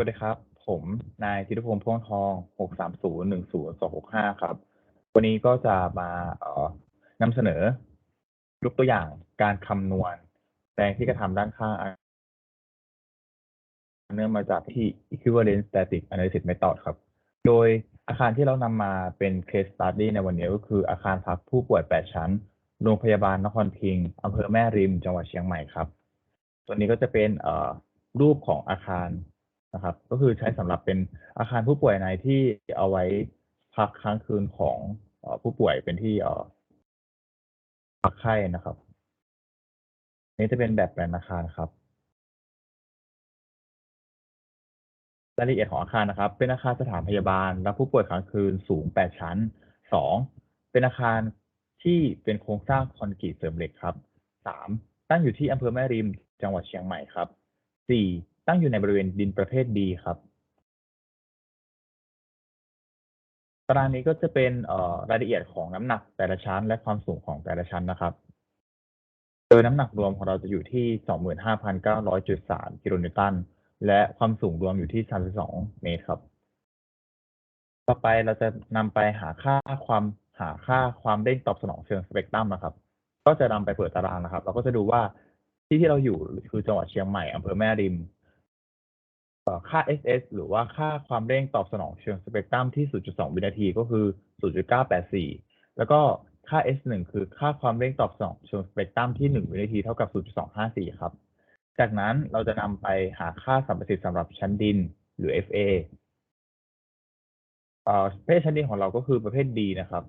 วัสดีครับ ผมนายธิรพงษ์พ่วงทอง 6301025 ครับ วันนี้ก็จะมาเอ่อนำเสนอยกตัวอย่างการคำนวณแรงที่กระทำด้านข้างเนื่องมาจากที่ equivalent static analysis method ครับ โดยอาคารที่เรานำมาเป็น case study ในวันนี้ก็คืออาคารพักผู้ป่วย 8 ชั้น โรงพยาบาลนครพิงค์อำเภอแม่ริม จังหวัดเชียงใหม่ครับ ตัวนี้ก็จะเป็นเอ่อรูปของอาคาร นะครับ ก็คือใช้สำหรับเป็นอาคารผู้ป่วยในที่เอาไว้พักค้างคืนของอผู้ป่วยเป็นที่พักไข้นะครับ นี่จะเป็นแบบแปลนอาคารครับรายละเอียดของอาคารนะครับ เป็นอาคารสถานพยาบาลรับผู้ป่วยค้างคืนสูง 8 ชั้น 2. เป็นอาคารที่เป็นโครงสร้างคอนกรีตเสริมเหล็กครับ 3. ตั้งอยู่ที่อำเภอแม่ริม จังหวัดเชียงใหม่ครับ 4. ตั้งอยู่ในบริเวณดินประเภทดีครับตารางนี้ก็จะเป็นรายละเอียดของน้ำหนักแต่ละชั้น และความสูงของแต่ละชั้นนะครับ โดยน้ำหนักรวมของเราจะอยู่ที่ 25,900.3 กิโลนิวตัน และความสูงรวมอยู่ที่ 32 เมตรครับ ต่อไปเราจะนำไปหาค่าความหาค่าความเร่งตอบสนองเชิงสเปกตรัมนะครับ ก็จะนำไปเปิดตารางนะครับ เราก็จะดูว่าที่ที่เราอยู่คือจังหวัดเชียงใหม่อำเภอแม่ริม ค่า SS หรือว่าค่าความเร่งตอบสนองเชิงสเปกตรัมที่ 0.2 วินาทีก็คือ 0.984 แล้วก็ค่า S1 คือค่าความเร่งตอบสนองเชิงสเปกตรัมที่ 1 วินาทีเท่ากับ 0.254 ครับ จากนั้นเราจะนำไปหาค่าสัมประสิทธิ์สำหรับชั้นดินหรือ FA เอ่อประเภทชั้นดินของเราก็คือประเภท D นะครับ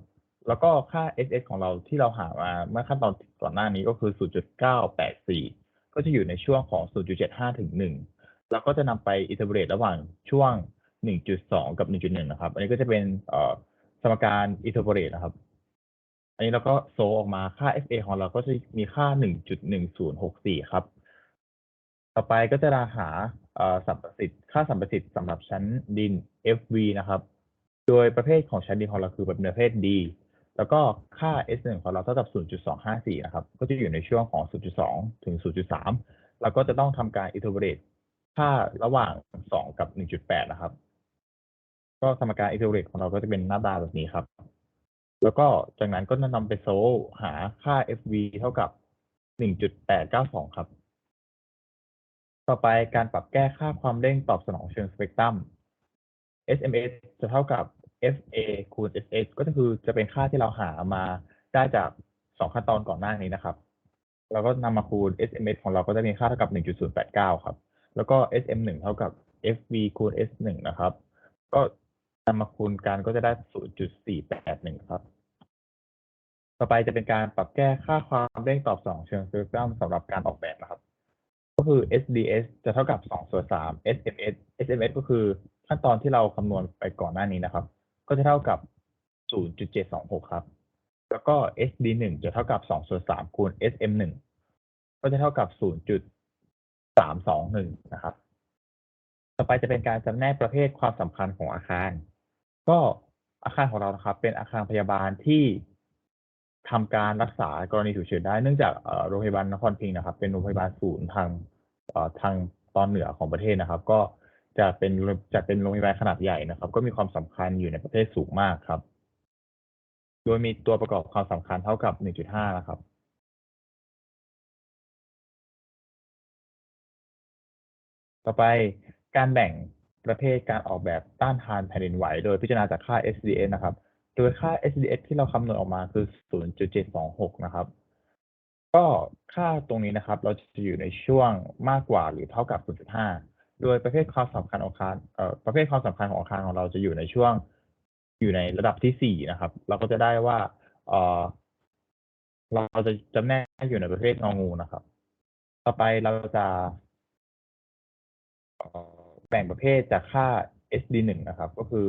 แล้วก็ค่า SS ของเราที่เราหามาเมื่อขั้นตอนก่อนหน้านี้ก็คือ 0.984 ก็จะอยู่ในช่วงของ 0.75 ถึง 1 แล้วก็จะนำไปอินเทอร์เบรตระหว่างช่วง 1.2 กับ 1.1 นะครับ อันนี้ก็จะเป็นสมการอินเทอร์เบรตนะครับ อันนี้เราก็โซออกมาค่า FA ของเราก็จะมีค่า 1.1064 ครับ ต่อไปก็จะหาสัมประสิทธิ์ค่าสัมประสิทธิ์สำหรับชั้นดิน FV นะครับ โดยประเภทของชั้นดินของเราคือประเภท D แล้วก็ค่า S1 ของเราเท่ากับ 0.254 นะครับ ก็จะอยู่ในช่วงของ 0.2 ถึง 0.3แล้วก็จะต้องทำการอินเทอร์เบรต ค่าระหว่าง2กับ1.8นะครับ ก็สมการอิเทอร์เรตของเราก็จะเป็นหน้าตาแบบนี้ครับ แล้วก็จากนั้นก็จะนำไปโซลหาค่า FV เท่ากับ1.892ครับ ต่อไปการปรับแก้ค่าความเร่งตอบสนองเชิงสเปกตรัม SMS จะเท่ากับ FA คูณ SS ก็คือจะเป็นค่าที่เราหามาได้จากสองขั้นตอนก่อนหน้านี้นะครับเราก็นำมาคูณ SMS ของเราก็จะมีค่าเท่ากับ 1.089 ครับ แล้วก็ SM1 เท่ากับ FV คูณ S1 นะครับ ก็นำมาคูณกันก็จะได้ 0.481 ครับ ต่อไปจะเป็นการปรับแก้ค่าความเร่งตอบสนองเชิงสเปกตรัมสำหรับการออกแบบนะครับ ก็คือ SDS จะเท่ากับ2ส่วน3 SMS SMS ก็คือขั้นตอนที่เราคำนวณไปก่อนหน้านี้นะครับ ก็จะเท่ากับ 0.726 ครับ แล้วก็ SD1 จะเท่ากับ2ส่วน3คูณ SM1 ก็จะเท่ากับ 0.321นะครับ ต่อไปจะเป็นการจำแนกประเภทความสำคัญของอาคาร ก็อาคารของเรานะครับ เป็นอาคารพยาบาลที่ทำการรักษากรณีฉุกเฉินได้เนื่องจากโรงพยาบาลนครพิงค์นะครับ เป็นโรงพยาบาลศูนย์ทางทางตอนเหนือของประเทศนะครับ ก็จะเป็นจะเป็นโรงพยาบาลขนาดใหญ่นะครับ ก็มีความสำคัญอยู่ในประเทศสูงมากครับ โดยมีตัวประกอบความสำคัญเท่ากับ 1.5 นะครับ ต่อไปการแบ่งประเภทการออกแบบต้านทานแผ่นดินไหว โดยพิจารณาจากค่า SDS นะครับ โดยค่า SDS ที่เราคำนวณออกมาคือ 0.726 นะครับ ก็ค่าตรงนี้นะครับ เราจะอยู่ในช่วงมากกว่าหรือเท่ากับ 0.5 โดยประเภทความสำคัญของอาคารเอ่อประเภทความสำคัญของอาคารของเราจะอยู่ในช่วงอยู่ในระดับที่ 4 นะครับ เราก็จะได้ว่าเอ่อเราจะจำแนกอยู่ในประเภทงองูนะครับ ต่อไปเราจะ แบ่งประเภทจากค่า SD1 นะครับ ก็คือ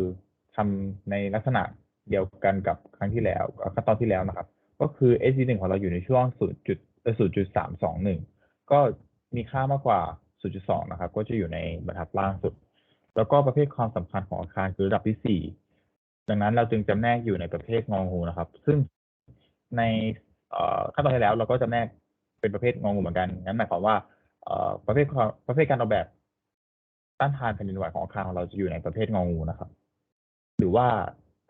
ทำในลักษณะเดียวกันกับครั้งที่แล้วขั้นตอนที่แล้วนะครับ ก็คือ SD1 ของเราอยู่ในช่วง0.0.321 ก็มีค่ามากกว่า 0.2 นะครับ ก็จะอยู่ในบรรทัดล่างสุด แล้วก็ประเภทความสำคัญของอาคารคือระดับที่ 4 ดังนั้นเราจึงจำแนกอยู่ในประเภทงองูนะครับ ซึ่งในขั้นตอนที่แล้วเราก็จำแนกเป็นประเภทงองูเหมือนกัน งั้นหมายความว่าประเภทประเภทการออกแบบ ต้านทานแผ่นดินไหวของอาคารของเราจะอยู่ในประเภทงองูนะครับ หรือว่า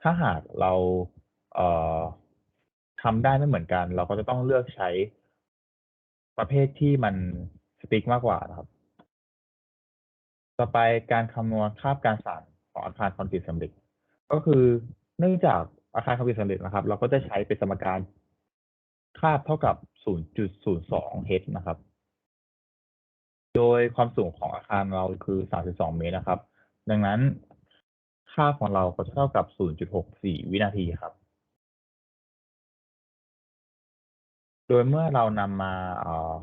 ถ้าหากเราเอ่อทำได้ไม่เหมือนกัน เราก็จะต้องเลือกใช้ประเภทที่มันสติ๊กมากกว่านะครับ ต่อไปการคำนวณค่าการสั่นของอาคารคอนกรีตสำเร็จ ก็คือเนื่องจากอาคารคอนกรีตสำเร็จนะครับ เราก็จะใช้เป็นสมการคาบเท่ากับ 0.02 h นะครับ โดยความสูงของอาคารเราคือ 32 เมตรนะครับ ดังนั้นค่าของเราก็จะเท่ากับ 0.64 วินาทีครับ โดยเมื่อเรานำมาเอ่อ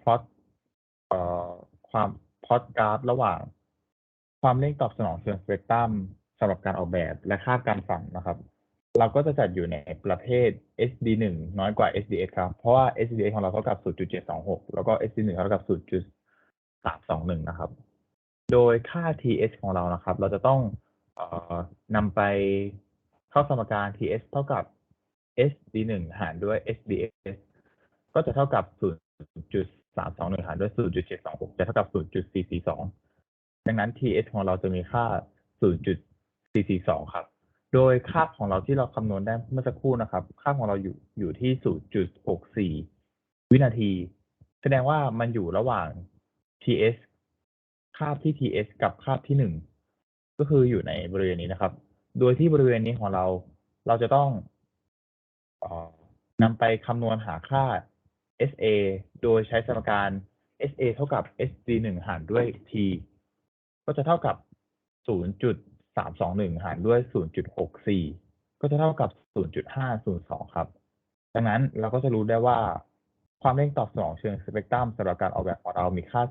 พลอตเอ่อความพลอตกราฟระหว่าง ความเร่งตอบสนองเชิงสเปกตรัมสำหรับการออกแบบและค่าการสั่นนะครับ เราก็จะจัดอยู่ในประเภท SD1 น้อยกว่า SDS ครับ เพราะว่า SDS ของเราเท่ากับ 0.726 แล้วก็ SD1 เท่ากับ 0.321 นะครับ โดยค่า TS ของเรานะครับ เราจะต้องเอ่อนำไปเข้าสมการ TS เท่ากับ SD1 หารด้วย SDS ก็จะเท่ากับ 0.321 หารด้วย 0.726 จะเท่ากับ 0.442 ดังนั้น TS ของเราจะมีค่า 0.442 ครับ โดยค่าของเราที่เราคำนวณได้เมื่อสักครู่นะครับ ค่าของเราอยู่อยู่ที่ 0.64 วินาที แสดงว่ามันอยู่ระหว่าง TS คาบที่ TS กับคาบที่หนึ่งก็คืออยู่ในบริเวณนี้นะครับ โดยที่บริเวณนี้ของเรา เราจะต้องออนำไปคำนวณหาค่า SA โดยใช้สมการ SA เท่ากับ SD 1หารด้วย T ก็จะเท่ากับ 0.321 หารด้วย 0.64 ก็จะเท่ากับ 0.502 ครับ ดังนั้นเราก็จะรู้ได้ว่า ความเร่งตอบสนองเชิงสเปกตรัมสำหรับการออกแบบของเรามีค่า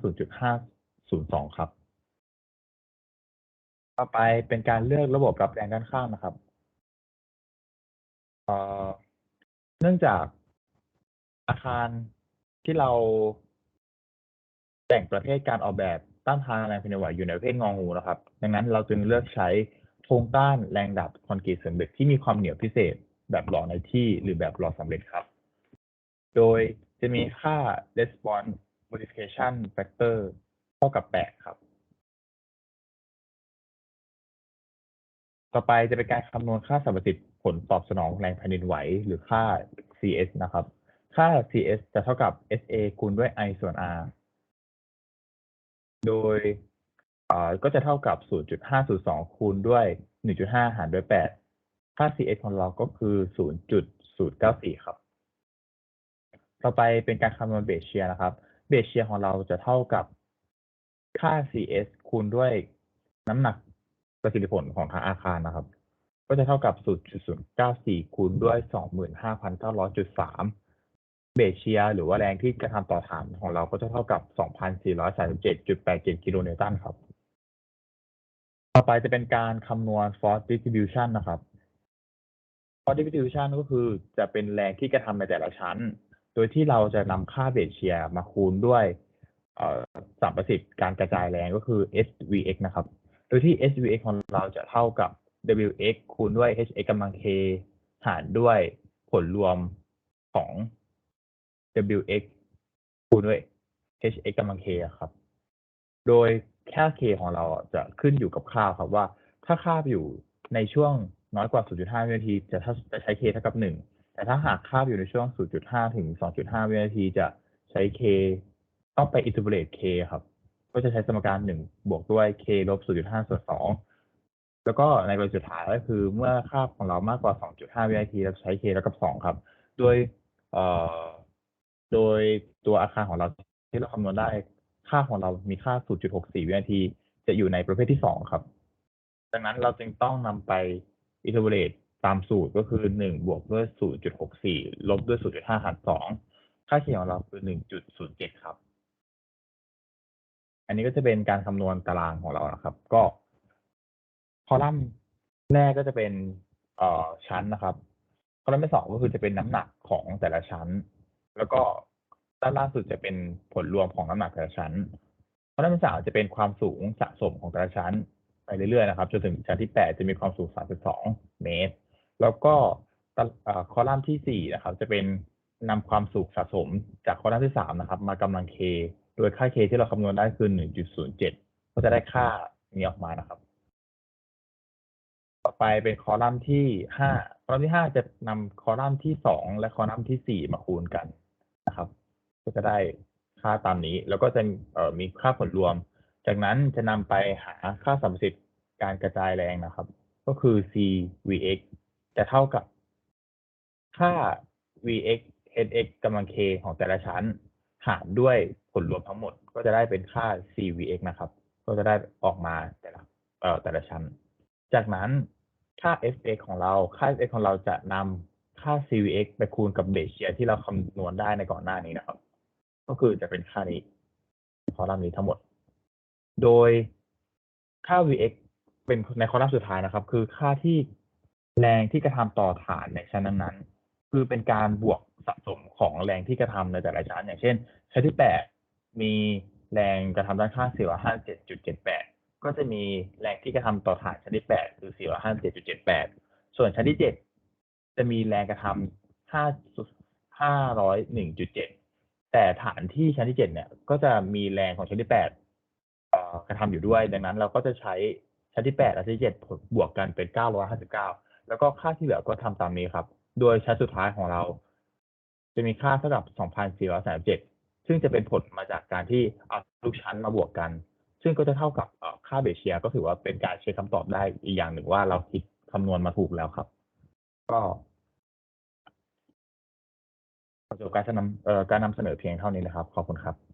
0.502 ครับ ต่อไปเป็นการเลือกระบบรับแรงด้านข้างนะครับเอ่อเนื่องจากอาคารที่เราแต่งประเภทการออกแบบ ต้านทานแรงแผ่นดินไหวอยู่ในประเภทงองูนะครับ ดังนั้นเราจึงเลือกใช้โครงต้านแรงดับคอนกรีตเสำเร็จที่มีความเหนียวพิเศษ แบบหล่อในที่หรือแบบหล่อสำเร็จครับ โดยจะมีค่า response modification factor เท่ากับ 8 ครับ ต่อไปจะเป็นการคำนวณค่าสัมประสิทธิ์ผลตอบสนองแรงแผ่นดินไหวหรือค่า CS นะครับ ค่า CS จะเท่ากับ SA คูณด้วย I ส่วน R โดยก็จะเท่ากับ 0.502 คูณด้วย 1.5 หารด้วย 8 ค่า CS ของเราก็คือ 0.094 ครับ ต่อไปเป็นการคำนวณเบสเชียนะครับ เบสเชียของเราจะเท่ากับค่า CS คูณด้วยน้ำหนักประสิทธิผลของทางอาคารนะครับ ก็จะเท่ากับ 0.094 คูณด้วย 25,900.3 เบสเชียหรือว่าแรงที่กระทำต่อฐานของเราก็จะเท่ากับ 2,437.87 กิโลนิวตันครับ ต่อไปจะเป็นการคำนวณ force distribution นะครับ force distribution ก็คือจะเป็นแรงที่กระทำในแต่ละชั้น โดยที่เราจะนำค่าเบสเชียมาคูณด้วยสัมประสิทธิ์การกระจายแรงก็คือ SVX นะครับ โดยที่ SVX ของเราจะเท่ากับ WX คูณด้วย HX กำลัง K หารด้วยผลรวมของ WX คูณด้วย HX กำลัง K ครับ โดยค่า K ของเราจะขึ้นอยู่กับค่าครับว่า ถ้าค่าอยู่ในช่วงน้อยกว่า 0.5 วินาที จะจะใช้ K เท่ากับ 1 แต่ถ้าหากค่าอยู่ในช่วง 0.5 ถึง 2.5 วินาทีจะใช้ K ต้องไป interpolate K ครับ ก็จะใช้สมการ 1 บวกด้วย K ลบ 0.5 ส่วน 2 แล้วก็ในกรณีสุดท้ายก็คือเมื่อค่าของเรามากกว่า 2.5 วินาทีเราใช้ K เท่ากับ 2 ครับ โดยเอ่อ โดยตัวอาคารของเราที่เราคำนวณได้ ค่าของเรามีค่า 0.64 วินาที จะอยู่ในประเภทที่ 2 ครับ ดังนั้นเราจึงต้องนำไป interpolate ตามสูตรก็คือ 1 บวกด้วย 0.64 ลบด้วย 0.5 หาร 2 ค่า K ของเราคือ 1.07 ครับ อันนี้ก็จะเป็นการคำนวณตารางของเรานะครับ ก็คอลัมน์แรกก็จะเป็นเอ่อชั้นนะครับ คอลัมน์ที่สองก็คือจะเป็นน้ำหนักของแต่ละชั้น แล้วก็ด้านล่างสุดจะเป็นผลรวมของน้ำหนักแต่ละชั้นคอลัมน์ที่สามจะเป็นความสูงสะสมของแต่ละชั้นไปเรื่อยๆนะครับจนถึงชั้นที่แปดจะมีความสูง 32 เมตร แล้วก็ตะเอ่อคอลัมน์ที่สี่นะครับ จะเป็นนำความสูงสะสมจากคอลัมน์ที่สามนะครับ มากำลัง K โดยค่า K ที่เราคำนวณได้คือ 1.07 ก็จะได้ค่านี้ออกมานะครับ ต่อไปเป็นคอลัมน์ที่ห้า อลัมน์ที่ห้าจะนำคอลัมน์ที่สองและคอลัมน์ที่สี่มาคูณกันนะครับ ก็จะได้ค่าตามนี้ แล้วก็จะมีค่าผลรวม จากนั้นจะนำไปหาค่าสัมประสิทธิ์การกระจายแรงนะครับ ก็คือ CVx จะเท่ากับค่า Vx Hx กำลัง k ของแต่ละชั้น หารด้วยผลรวมทั้งหมด ก็จะได้เป็นค่า CVx นะครับ ก็จะได้ออกมาแต่ละแต่ละชั้น จากนั้น ค่า fx ของเรา ค่า fx ของเราจะนำค่า cvx ไปคูณกับเบสเชียที่เราคำนวณได้ในก่อนหน้านี้นะครับ ก็คือจะเป็นค่านี้คอลัมน์นี้ทั้งหมด โดยค่า vx เป็นในคอลัมน์สุดท้ายนะครับ คือค่าที่แรงที่กระทำต่อฐานในชั้นนั้นๆ คือเป็นการบวกสะสมของแรงที่กระทำในแต่ละชั้น อย่างเช่นชั้นที่แปดมีแรงกระทำด้านข้าง457.78 ก็จะมีแรงที่กระทำต่อฐานชั้นที่แปดคือ457.78ส่วนชั้นที่เจ็ดจะมีแรงกระทำ5 501.7แต่ฐานที่ชั้นที่เจ็ดเนี่ย ก็จะมีแรงของชั้นที่แปดกระทำอยู่ด้วยดังนั้น เราก็จะใช้ชั้นที่แปดและชั้นที่เจ็ดบวกกันเป็น959แล้วก็ค่าที่เหลือก็ทำตามนี้ครับ โดยชั้นสุดท้ายของเรา จะมีค่าเท่ากับ2,437ซึ่งจะเป็นผลมาจากการที่เอาทุกชั้นมาบวกกัน ซึ่งก็จะเท่ากับค่าเบสเชียก็ถือว่าเป็นการเช็คคำตอบได้อีกอย่างหนึ่งว่าเราคิดคำนวณมาถูกแล้วครับ ก็ขอจบการนำเอ่อการนำเสนอเพียงเท่านี้นะครับ ขอบคุณครับ